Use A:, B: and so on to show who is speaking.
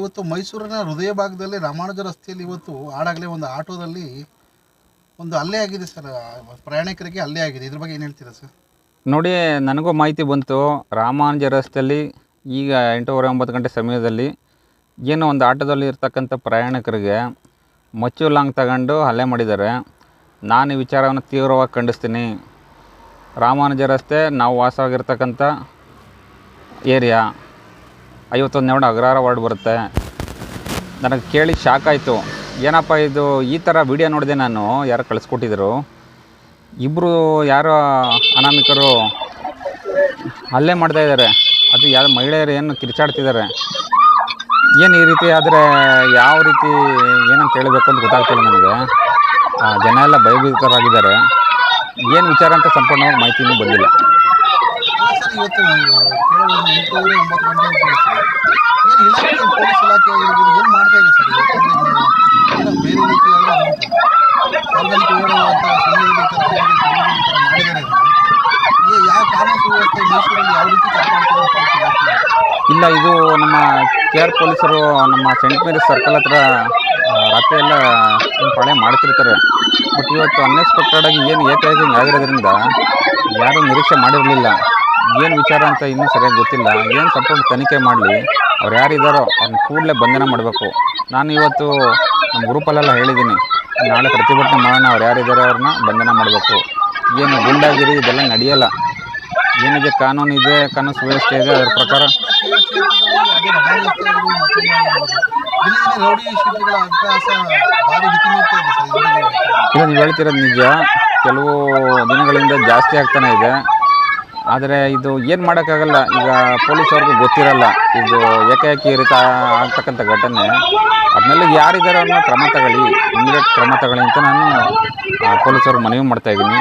A: ಇವತ್ತು ಮೈಸೂರಿನ ಹೃದಯ ಭಾಗದಲ್ಲಿ ರಾಮಾನುಜ ರಸ್ತೆಯಲ್ಲಿ ಇವತ್ತು ಆಡಾಗಲೇ ಒಂದು ಆಟೋದಲ್ಲಿ ಒಂದು ಹಲ್ಲೆ ಆಗಿದೆ ಸರ್. ಪ್ರಯಾಣಿಕರಿಗೆ ಅಲ್ಲೇ ಆಗಿದೆ. ಇದ್ರ ಬಗ್ಗೆ ಏನು ಹೇಳ್ತೀರಾ ಸರ್?
B: ನೋಡಿ, ನನಗೂ ಮಾಹಿತಿ ಬಂತು. ರಾಮಾನುಜ ರಸ್ತೆಯಲ್ಲಿ ಈಗ ಎಂಟೂವರೆ ಒಂಬತ್ತು ಗಂಟೆ ಸಮಯದಲ್ಲಿ ಏನೋ ಒಂದು ಆಟೋದಲ್ಲಿ ಇರ್ತಕ್ಕಂಥ ಪ್ರಯಾಣಿಕರಿಗೆ ಮಚ್ಚು ಲಾಂಗ್ ತಗೊಂಡು ಹಲ್ಲೆ ಮಾಡಿದ್ದಾರೆ. ನಾನು ಈ ವಿಚಾರವನ್ನು ತೀವ್ರವಾಗಿ ಖಂಡಿಸ್ತೀನಿ. ರಾಮಾನುಜ ರಸ್ತೆ, ನಾವು ವಾಸವಾಗಿರ್ತಕ್ಕಂಥ ಏರಿಯಾ. ಐವತ್ತೊಂದನೇ ವಾರ್ಡ್ ಅಗ್ರಹಾರ ವಾರ್ಡ್ ಬರುತ್ತೆ. ನನಗೆ ಕೇಳಿ ಶಾಕ್ ಆಯಿತು. ಏನಪ್ಪ ಇದು ಈ ಥರ ವಿಡಿಯೋ ನೋಡಿದೆ ನಾನು, ಯಾರು ಕಳಿಸ್ಕೊಟ್ಟಿದ್ರು. ಇಬ್ಬರು ಯಾರೋ ಅನಾಮಿಕರು ಹಲ್ಲೆ ಮಾಡ್ತಾ ಇದ್ದಾರೆ ಅದು ಯಾರು ಮಹಿಳೆಯರು ಏನು ಕಿರ್ಚಾಡ್ತಿದ್ದಾರೆ ಏನು ಈ ರೀತಿ ಆದರೆ ಯಾವ ರೀತಿ ಏನಂತ ಹೇಳಬೇಕು ಅಂತ ಗೊತ್ತಾಗ್ತಿಲ್ಲ ನನಗೆ. ಜನ ಎಲ್ಲ ಭಯಭೀತರಾಗಿದ್ದಾರೆ. ಏನು ವಿಚಾರ ಅಂತ ಸಂಪೂರ್ಣವಾಗಿ ಮಾಹಿತಿನೂ ಬಂದಿಲ್ಲ.
A: ಇವತ್ತು ಒಂಬತ್ತು ಗಂಟೆ ಇಲಾಖೆ ಪೊಲೀಸ್ ಇಲಾಖೆ ಆಗಿರ್ಬೋದು ಏನು ಮಾಡ್ತಾ ಇದೆ ಸರ್ ಬೇರೆ ರೀತಿ
B: ಇಲ್ಲ, ಇದು ನಮ್ಮ ಕೆ ಆರ್ ಪೊಲೀಸರು ನಮ್ಮ ಸೆಂಟ್ ಮೇರಿಸ್ ಸರ್ಕಲ್ ಹತ್ರ ರಾತ್ರಿ ಎಲ್ಲ ಪಾಳೆ ಮಾಡ್ತಿರ್ತಾರೆ. ಬಟ್ ಇವತ್ತು ಅನ್ಎಕ್ಸ್ಪೆಕ್ಟೆಡ್ ಆಗಿ ಏನು ಏಕಾಏಕಿ ಆಗಿರೋದ್ರಿಂದ ಯಾರೂ ನಿರೀಕ್ಷೆ ಮಾಡಿರಲಿಲ್ಲ. ಏನು ವಿಚಾರ ಅಂತ ಇನ್ನೂ ಸರಿಯಾಗಿ ಗೊತ್ತಿಲ್ಲ. ಏನು ಸಂಪೂರ್ಣ ತನಿಖೆ ಮಾಡಲಿ. ಅವ್ರು ಯಾರಿದ್ದಾರೋ ಅವ್ರನ್ನ ಕೂಡಲೇ ಬಂಧನ ಮಾಡಬೇಕು. ನಾನು ಇವತ್ತು ನಮ್ಮ ಗ್ರೂಪಲ್ಲೆಲ್ಲ ಹೇಳಿದ್ದೀನಿ. ನಾಳೆ ಪ್ರತಿಭಟನೆ ಮಾಡೋಣ, ಅವ್ರು ಯಾರಿದ್ದಾರೆ ಅವ್ರನ್ನ ಬಂಧನ ಮಾಡಬೇಕು. ಏನು ಗುಂಡಾಗಿರಿ, ಇದೆಲ್ಲ ನಡೆಯಲ್ಲ. ಏನಿದೆ ಕಾನೂನು ಇದೆ, ಕಾನೂನು ಸುವ್ಯವಸ್ಥೆ ಇದೆ, ಅದರ ಪ್ರಕಾರ ಇಲ್ಲ ನೀವು ಹೇಳ್ತಿರೋದು ನಿಜ. ಕೆಲವು ದಿನಗಳಿಂದ ಜಾಸ್ತಿ ಆಗ್ತಾನೆ ಇದೆ. ಆದರೆ ಇದು ಏನು ಮಾಡೋಕ್ಕಾಗಲ್ಲ. ಈಗ ಪೊಲೀಸವ್ರಿಗೂ ಗೊತ್ತಿರಲ್ಲ. ಇದು ಏಕಾಏಕಿ ಈ ರೀತಿ ಆಗ್ತಕ್ಕಂಥ ಘಟನೆ. ಅದನ್ನೆಲ್ಲ ಯಾರಿದ್ದಾರೆ ಅನ್ನೋ ಕ್ರಮ ತಗೊಳ್ಳಿ. ಇಮಿಡಿಯೇಟ್ ಕ್ರಮ ತಗೊಳ್ಳಿ ಅಂತ ನಾನು ಪೊಲೀಸವ್ರಿಗೆ ಮನವಿ ಮಾಡ್ತಾ ಇದ್ದೀನಿ.